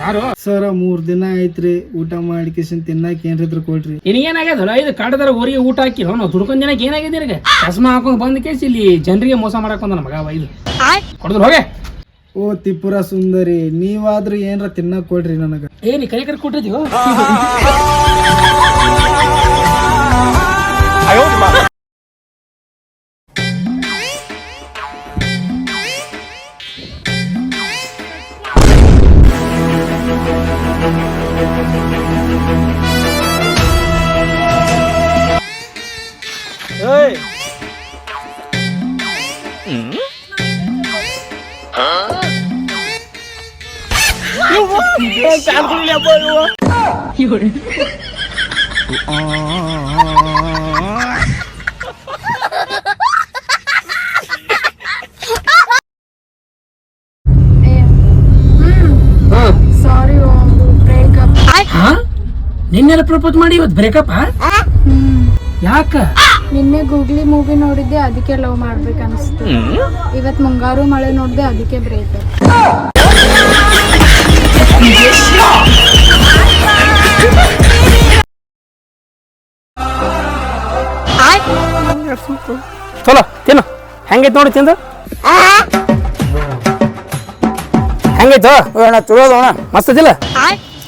ಯಾರು? ಸರ ಮೂರ್ ದಿನ ಐತ್ರಿ ಊಟ ಮಾಡಿ ಕಿಶನ್ ತಿನ್ನಾಕ ಏನ್ರಿದ್ರು ಕೊಡ್ರಿ. ನಿನಗೇನಾಗ್ಯದಲ್ಲ ಇದು ಕಾಟದಾರ ಊರಿಗೆ ಊಟ ಹಾಕಿ ನಾವು ದುಡ್ಕೊಂಡ್ ಜನಕ್ಕೆ ಏನಾಗಿದೆ ನಿನಗೆ? ಚಸ್ಮಾ ಹಾಕೊಂಡ್ ಬಂದ ಕೇಸ್ ಇಲ್ಲಿ ಜನರಿಗೆ ಮೋಸ ಮಾಡಕ್ ಬಂದ ಮಗ ಅವ ಇದು. ಕೊಡದ್ರು ಹೋಗೆ. ಓ ತ್ರಿಪುರ ಸುಂದರಿ ನೀವಾದ್ರೂ ಏನ್ರ ತಿನ್ನಾಕ ಕೊಡ್ರಿ ನನಗ. ಏನಿ ನೀ ಕೈ ಕರ್ ಕೊಟ್ಟಿದ್ಯೋ? ನಿನ್ನೆಲ್ಲ ಪ್ರಪೋಸ್ ಮಾಡಿ ಇವತ್ತು ಬ್ರೇಕಪ್ ಯಾಕ? ನಿನ್ನೆ ಗೂಗ್ಲಿ ಮೂವಿ ನೋಡಿದ್ದೆ ಅದಕ್ಕೆ ಲವ್ ಮಾಡ್ಬೇಕು ಅನಿಸ್ತು ಇವತ್ತು ಮುಂಗಾರು ಮಳೆ ನೋಡಿದೆ ಅದಕ್ಕೆ ಬ್ರೇಕಪ್ ಚಲೋ ತಿನ್ನು. ಹೆಂಗೈತೆ ನೋಡಿ ತಿಂದು. ಹೆಂಗೈತು? ಅಣ್ಣ ಚಲೋ ಅಣ್ಣ. ಮಸ್ತ್ ಇದಿಲ್ಲ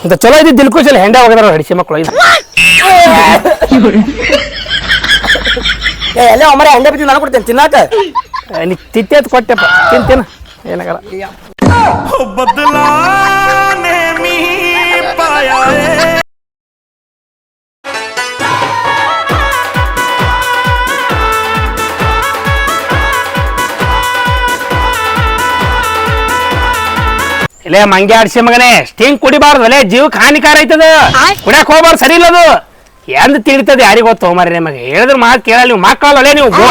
ಅಂತ ಚಲೋ ಇದ್ದು ದಿಲ್ಕುಶಲ್ ಹೆಂಡ ಹೋಗದಾರ ಹಡಿಸಿ ಮಕ್ಕಳು ಇದು. ಎಲ್ಲ ಒಮ್ಮರೆ ಹಂಡೆ ಬಿದ್ದು ನಾನು ಕೊಡ್ತೇನೆ ತಿನ್ನಾಕ? ನೀ ತಿತ್ತೆ ಕೊಟ್ಟೆಪ್ಪ. ತಿನ್ ತಿನ್ನ ಏನಾಗಲ್ಲ. ಇಲ್ಲೇ ಮಂಗೆ ಆಡ್ಸಿ ಮಗನೇ ಸ್ಟಿಂಗ್ ಕುಡಿಬಾರ್ದು ಅಲ್ಲೇ ಜೀವಕ್ಕೆ ಹಾನಿಕಾರ ಐತದ ಕುಡಿಯಕ್ ಹೋಗ್ಬಾರ್ದು ಸರಿ ಇಲ್ಲ ಅದು ಎಂದ ತಿಳಿತದ ಯಾರಿಗ ಗೊತ್ತು ಮರಿ ನಿಮಗೆ? ಹೇಳಿದ್ರ ಮಾತು ಕೇಳಲ್ಲ ನೀವು ಮಕ್ಕಳಲ್ಲೇ ನೀವು ಗೋ-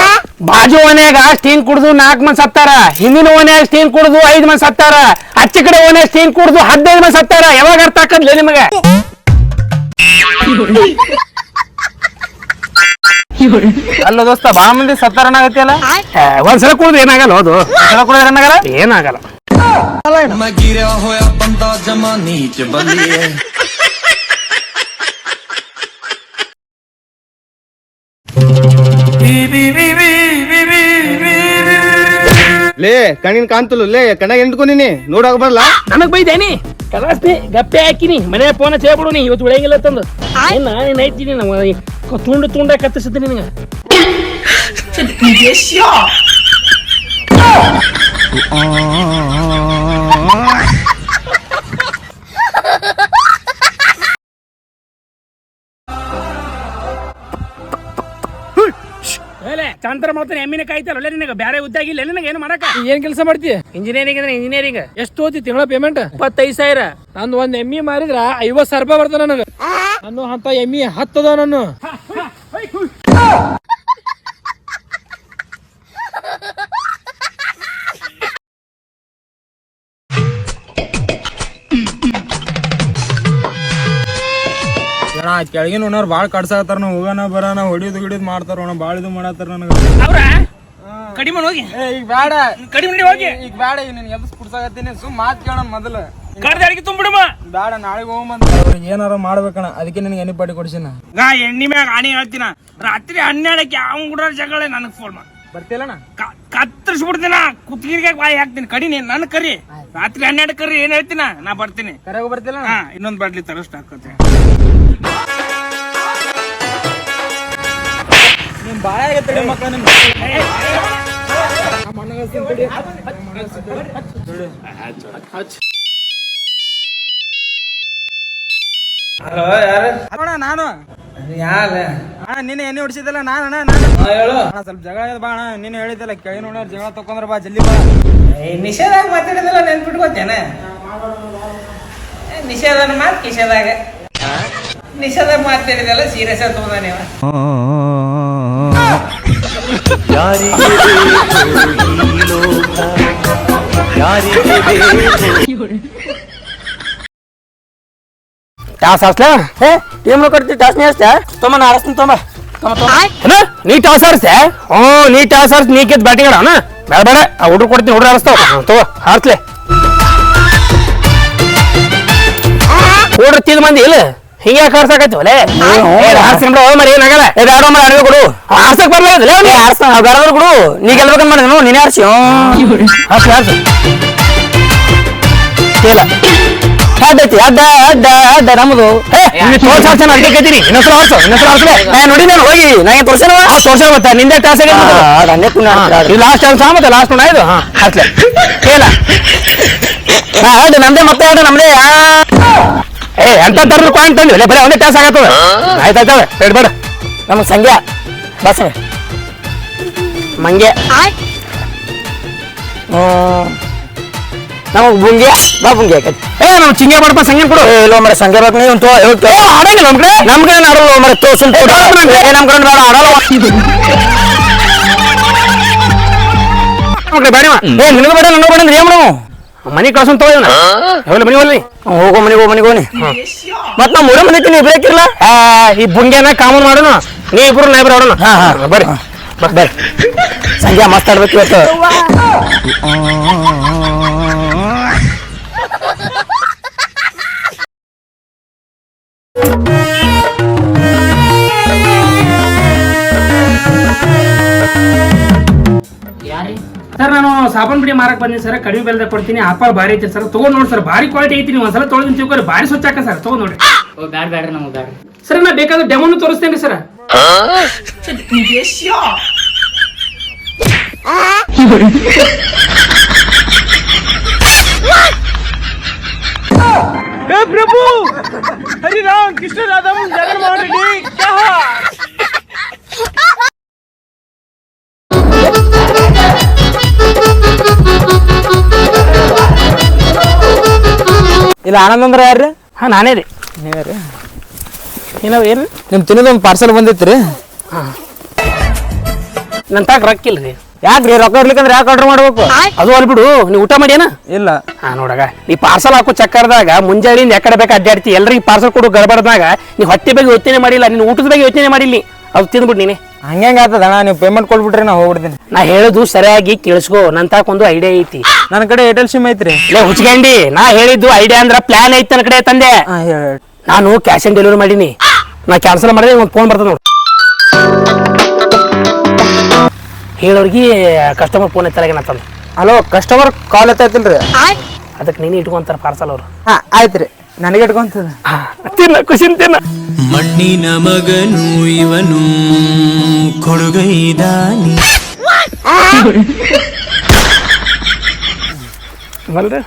ಬಾಜು ಓನ್ಯಾಗ ಸ್ಟಿಂಗ್ ಕುಡ್ದು ನಾಲ್ಕು ಮಂದಿ ಸತ್ತಾರ ಹಿಂದಿನ ಓನ್ಯಾಗ ಸ್ಟಿಂಗ್ ಕುಡ್ದು ಐದು ಮಂದಿ ಸತ್ತಾರ ಅಚ್ಚ ಕಡೆ ಓನ್ಯಾಗ ಸ್ಟಿಂಗ್ ಕುಡ್ದು ಹದಿನೈದು ಮಂದಿ ಸತ್ತಾರ ಯಾವಾಗ ಅರ್ಥ ಆಕದ್ಲೆ ನಿಮಗೆ? ಅಲ್ಲ ದೋಸ್ತ ಬಾಳ ಮಂದಿ ಸತ್ತಾರ ಅಲ್ಲ? ಏ, ಒಂದ್ಸಲ ಕುಡ್ದು ಏನಾಗಲ್ಲ ಹೌದು. ಏನಾಗಲ್ಲ? ಏನಾಗಲ್ಲ. ਮੈਂ ਗਿਰਿਆ ਹੋਇਆ ਬੰਦਾ ਜਮਾ ਨੀਚ ਬੰਦੀਏ ಲೇ ಕಣ್ಣಿನ ಕಾಂತಲು ಲೇ ಕಣ್ಣಾಗ ಎಂಟ್ಕೊಂಡಿನಿ ನೋಡಾಕ ಬರಲ್ಲ ನನಗ್ ಬೈದೇನಿ ಕಲಾಸ್ತಿ ಗಪ್ಪೆ ಹಾಕಿನಿ ಮನೆ ಫೋನ್ ಹೇಳ್ಬಿಡು ನೀ ಇವತ್ತು ಉಳಿಯಂಗಿಲ್ಲ ತಂದು ಏನ ನೀನ್ ಐತೀನಿ ನಾವು ತುಂಡು ತುಂಡ ಕತ್ತಿಸಿದ್ದೆ ನಿನಗೆ ಹೇಳೆ ಚಂದ್ರ ಮಾಡ್ತಾನೆ ಎಮ್ಮಿನ ಕಾಯ್ತವಲ್ಲ ಅಲ್ಲ ನಿನಗ ಬೇರೆ ಉದ್ದಾಗಿಲ್ಲ ನಿನಗೆ ಏನು ಮಾಡಕ ಏನ್ ಕೆಲಸ ಮಾಡ್ತಿ? ಇಂಜಿನಿಯರಿಂಗ್ ಅಂದ್ರೆ ಇಂಜಿನಿಯರಿಂಗ್ ಎಷ್ಟು ಓದಿ ತಿಂಗಳ ಪೇಮೆಂಟ್ ಇಪ್ಪತ್ತೈದು ಸಾವಿರ. ನಂದು ಒಂದ್ ಎಮ್ಮಿ ಮಾರಿದ್ರ ಐವತ್ ಸಾವಿರ ರೂಪಾಯಿ ಬರ್ತಾನ ನನಗ. ನಾನು ಅಂತ ಎಮ್ಮಿ ಹತ್ತದ ನಾನು. ಅಣ್ಣ ಕೆಳಗಿನ ಉಣ್ಣವ್ರು ಭಾಳ ಕಡ್ಸಾಕತ್ತಾರ ನಾವು ಹೋಗೋಣ ಬರೋಣ ಹೊಡಿಯೋದು ಹಿಡಿದ್ ಮಾಡ್ತಾರ ಅಣ್ಣ ಭಾಳ ಇದು ಮಾಡತ್ತಾರ ನನಗೆ. ಅವ್ರ? ಕಡಿಮೆ ಹೋಗಿ. ಏ ಈಗ ಬೇಡ ಕಡಿಮೆ ಹೋಗಿ. ಈಗ ಬೇಡ ಈಗ ನಿನ್ ಎಬ್ಸ್ ಕುಡ್ಸಾಕತ್ತೀನಿ. ಸುಮ್ ಮಾತ್ ಕೇಳೋಣ ಮೊದಲು. ಕಡ್ದಾಡಿಗೆ ತುಂಬಿಡಮ್ಮ. ಬೇಡ ನಾಳೆಗೆ ಹೋಗ್ಬಂತ ಏನಾರ ಮಾಡ್ಬೇಕಣ್ಣ ಅದಕ್ಕೆ ನಿನಗೆ ಎಣ್ಣೆ ಪಾಟಿ ಕೊಡ್ಸಿನ. ಗಾ ಎಣ್ಣಿ ಮ್ಯಾಗ ಆಣಿ ಹೇಳ್ತೀನ. ರಾತ್ರಿ ಹನ್ನೆರಡಕ್ಕೆ ಯಾವ ಕೂಡ ಜಗಳ? ನನಗೆ ಫೋನ್ ಮಾಡಿ. ಬರ್ತಿಲ್ಲಣ್ಣ ಕತ್ತರಿಸ್ಬಿಡ್ತೀನ ಕುತ್ತಿಗೆ ಬಾಯಿ ಹಾಕ್ತೀನಿ ಕಡಿ ನೀನ್ ನನ್ ಕರಿ ರಾತ್ರಿ ಹನ್ನೆರಡು ಕರಿ ಏನ್ ಹೇಳ್ತೀನ ನಾ ಬರ್ತೀನಿ ಕರೆಗೂ ಬರ್ತಿಲ್ಲ ಹಾ ಇನ್ನೊಂದ್ ಬಾಟ್ಲಿ ತರಷ್ಟು ಹಾಕೋತೆ ನಿಮ್ ಬಾಳ ಆಗತ್ತೆ ಮಕ್ಕಳ ನಿಮ್ ಹಲೋ ಯಾರು ಅಣ್ಣ ನಾನು ಅಣ್ಣ ನಿನ್ನೆ ಎಣ್ಣೆ ಹೊಡಿಸಿದಲ್ಲ ನಾನು ಅಣ್ಣ ನಾನು ಅಣ್ಣ. ಸ್ವಲ್ಪ ಜಗಳ ಇದೆ ಬಾ ಅಣ್ಣ. ನೀನು ಹೇಳಿದ್ದಲ್ಲ ಕೇಳಿ ನೋಡೋರು ಜಗಳ ತಕೊಂಡ್ರ ಬಾ ಜಲ್ದಿ ಬಾ. ನಿಷೇಧಾಗ ಮಾತಾಡಿದಲ್ಲ ನೆನ್ಪಿಟ್ಕೋತೇನ. ನಿಷೇಧನ ಮಾತು ಕಿಶೇದಾಗ ನಿಷೇಧ ಮಾತಾಡಿದಲ್ಲ ಸೀರಿಯಸ್ ಆಗಿ ತಗೊಂಡ ನೀವು ಟಾಸ್ ಹಾಸ್ಲ ಟೀಮ್ ಕೊಡ್ತಿ ಟಾಸ್ನಿ ಅಷ್ಟೇ ತೊಂಬ ನಾ ಆಡಿಸ್ತೀನಿ ತೊಂಬ? ನೀ ಟಾಸ್ ಆರಿಸ್ತೆ ಹ್ಞೂ ನೀ ಟಾಸ್ ಆರಿಸ್ ನೀ ಗೆದ್ದು ಬ್ಯಾಟಿಂಗ್ ಆಡೋಣ. ಬೇಡ ಬೇಡ. ಆ ಹುಡ್ರು ಕೊಡ್ತೀನಿ ಹುಡ್ರು ಆರಿಸ್ತಾವ ತಗೋ ಹಾರಿಸ್ಲೆ. ಓಡ್ರ ತಿಂದ ಮಂದಿ ಇಲ್ಲ? ಹಿಂಗೆ ಕರ್ಸಾಕತ್ತಿ ಹಾರ್ಸಿ ಬಿಡು ಮರಿ ಏನಾಗಲ್ಲ ಬೇಡ ಮರ ಅಡವೆ ಕೊಡು. ಹಾರ್ಸಕ್ ಬರ್ಲಿಲ್ಲ ಹಾರ್ಸ ಬೇಡ. ಕೊಡು ನೀ ಗೆಲ್ಬೇಕಂತ ಮಾಡಿದ್ನು ನೀನೇ ಹಾರ್ಸಿ. ಹಾರ್ಸಿ ಹಾರ್ಸಿ. ಇಲ್ಲ ಅಡ್ಡ ಐತಿ ಅಡ್ಡ ಅಡ್ಡ ಅಡ್ಡ. ನಮ್ದು. ತೋರ್ಸ ಹಾರ್ಸನ ಅದಕ್ಕೆ ಕೇಳ್ತೀನಿ. ಇನ್ನೊಂದ್ಸಲ ಹಾರ್ಸು ಇನ್ನೊಂದ್ಸಲ ಹಾರ್ಸಲೆ ನಾ ನೋಡಿ ನಾನು ಹೋಗಿ. ನನಗೆ ತೋರ್ಸನ ಆ ತೋರ್ಸ ಮತ್ತೆ. ನಿಂದೆ ಟಾಸ್ ಇದು ಲಾಸ್ಟ್ ಸಹ ಮತ್ತೆ ಲಾಸ್ಟ್ ನೋಡ ಇದು? ಹಾ ಹಾಕ್ಲೆ ಕೇಳ. ಹಾ ಅಡ್ಡ ನಮ್ದೇ ಮತ್ತೆ ಅಡ್ಡ ನಮ್ದೇ. ಆ. ಏ ಎಂತ ತರಲು ಕಾಣ್ ತಂದ್ವಿ ಬರೀ ಒಂದೇ ಟಾಸ್ ಆಗತ್ತದ. ಆಯ್ತಾಯ್ತವೆ ಬೇಡ ಬೇಡ. ನಮಗೆ ಸಂಗ್ಯಾ ಬಸ್ ಮಂಗೆ ನಮಗ್ ಬುಂಗೆ ಬಾ ಬುಂಗೆ ಏ ನಾವು ಚಿಂಗೆ ಮಾಡಪ್ಪ ಸಂಗೆ ಕೊಡು. ಇಲ್ಲ ಮರ ಸಂಗೆ ಬೇಕು ನೀವು ತೋ ಏ ಆಡಂಗಿಲ್ಲ ನಮ್ ಕಡೆ? ನಮ್ ಕಡೆ ಆಡಲ್ಲ ಮರ ತೋರ್ಸನ್ ಕೊಡು? ಏ ನಮ್ ಕಡೆ ಬೇಡ ಆಡಲ್ಲ ಕಡೆ ಬೇಡ. ಏ ನಿನಗೂ ಬೇಡ ನನಗೂ ಬೇಡ ಅಂದ್ರೆ ಏನ್ ಮಾಡವು ಮನಿ ಕಳ್ಸೊಂಡ್ ತಗೋ ಇವನ ಯಾವಲ್ಲ ಮನಿ ಹೋಗ್ಲಿ? ಹೋಗೋ ಮನಿಗೆ ಹೋಗೋ ಮನಿಗೆ ಹೋಗಿ ಮತ್ ನಮ್ಮ ಮೂರ ಮನೆ ತಿನ್ನಿ ಬೇಕಿಲ್ಲ ಈ ಬುಂಗೆನ ಕಾಮನ್ ಮಾಡೋಣ. ನೀ ಇಬ್ರು ನಾ ಇಬ್ರು ಆಡೋಣ. ಹಾ ಹಾ. ಬರ್ರಿ. ಬರ್ರಿ. ಸಂಜೆ ಮಸ್ತ್ ಆಡ್ಬೇಕು ಇವತ್ತು. ಸರ್ ನಾನು ಸಾಬನ್ ಪುಡಿ ಮಾರಕ್ ಬಂದಿನಿ ಸರ್ ಕಡಿಮೆ ಬೆಲೆದಾಗ ಕೊಡ್ತೀನಿ ಆಪಲ್ ಭಾರಿ ಐತಿ ಸರ್ ತಗೊಂಡ್ ನೋಡಿ ಸರ್ ಭಾರಿ ಕ್ವಾಲಿಟಿ ಐತಿ ನೀವು ಒಂದ್ಸಲ ತೊಳೆದು ತಿಳ್ಕೊರಿ ಭಾರಿ ಸ್ವಚ್ಛ ಹಾಕ ಸರ್ ತಗೊಂಡ್ ನೋಡಿ ಬ್ಯಾಡ ಬ್ಯಾಡ್ರಿ ನಮ್ಗೆ ಬ್ಯಾಡ್ರಿ ಸರ್ ನಾ ಬೇಕಾದ್ರೆ ಡೆಮೋನು ತೋರಿಸ್ತೇನೆ ಸರ್ ಇಲ್ಲ ಆನಂದ್ ಅಂದ್ರೆ ಯಾರ್ರಿ? ಹಾ ನಾನೇ ರೀ. ನೀವೇ ರೀ? ಏನೋ ಏನು? ನಿಮ್ ತಿನ್ನೋದೊಂದು ಪಾರ್ಸಲ್ ಬಂದಿತ್ರಿ? ನನ್ನ ತಾಕ ರೊಕ್ಕ ಇಲ್ರಿ. ಯಾಕ್ರಿ ರೊಕ್ಕ ಇರ್ಲಿಕ್ಕಂದ್ರೆ ಯಾಕೆ ಆರ್ಡರ್ ಮಾಡ್ಬೇಕು? ಅದು ಅಲ್ಲಿ ಬಿಡು ನೀವು ಊಟ ಮಾಡ್ಯಾನ? ಇಲ್ಲ. ಹಾ ನೋಡಗ ನೀ ಪಾರ್ಸಲ್ ಹಾಕೋ ಚಕ್ಕರ್ದಾಗ ಮುಂಜಾನೆಯಿಂದ ಎಕಡೆ ಬೇಕು ಅಡ್ಡಾಡ್ತಿ ಎಲ್ರಿಗೆ ಪಾರ್ಸಲ್ ಕೊಡು ಗಡಬಡದಾಗ ನೀ ಹೊಟ್ಟೆ ಬಗ್ಗೆ ಯೋಚನೆ ಮಾಡಿಲ್ಲ ನೀನು ಊಟದ ಬಗ್ಗೆ ಯೋಚನೆ ಮಾಡಿಲ್ಲ ಅದು ತಿಂದ್ಬಿಟ್ಟು ನೀನೆ. ಹಂಗೆ ಆತದ ಅಣ್ಣ ನೀವು ಪೇಮೆಂಟ್ ಕೊಡ್ಬಿಟ್ರಿ ನಾ ಹೋಗ್ಬಿಡ್ತೀನಿ. ನಾ ಹೇಳುದು ಸರಿಯಾಗಿ ಕೇಳಿಸ್ಕೋ ನನ್ ತಾಕೊಂದು ಐಡಿಯಾ ಐತಿ. ನನ್ನ ಕಡೆ ಏರ್ಟೆಲ್ ಸಿಮ್ ಐತ್ರಿ. ಲೇ ಹುಚ್ಕಂಡಿ ನಾ ಹೇಳಿದ್ದು ಐಡಿಯಾ ಅಂದ್ರ ಪ್ಲಾನ್ ಐತಿ ನನ್ನ ಕಡೆ ತಂದೆ. ನಾನು ಕ್ಯಾಶ್ ಆನ್ ಡೆಲಿವರಿ ಮಾಡೀನಿ. ನಾ ಕ್ಯಾನ್ಸಲ್ ಮಾಡಿದ್ರೆ ಒಂದು ಫೋನ್ ಬರ್ತದೆ ನೋಡು. ಹೇಳೋರ್ಗಿ ಕಸ್ಟಮರ್ ಫೋನ್ ಎತ್ತಲಾಗ ತಂದು ಹಲೋ ಕಸ್ಟಮರ್ ಕಾಲ್ ಎತ್ತೈತಿಲ್ರಿ? ಅದಕ್ಕೆ ನೀನು ಇಟ್ಕೊಂತಾರ ಪಾರ್ಸಲ್ ಅವರು. ಹಾ ಆಯ್ತು ರೀ ನನಗೆ ಇಟ್ಕೊಂತದ. ತಿನ್ನ ಖುಷಿನ್ ತಿನ್ನ. ಮಣ್ಣಿನ ಮಗನು ಇವನು ಕೊಡುಗೈದಾನಿ. ಬಲ್ರಿ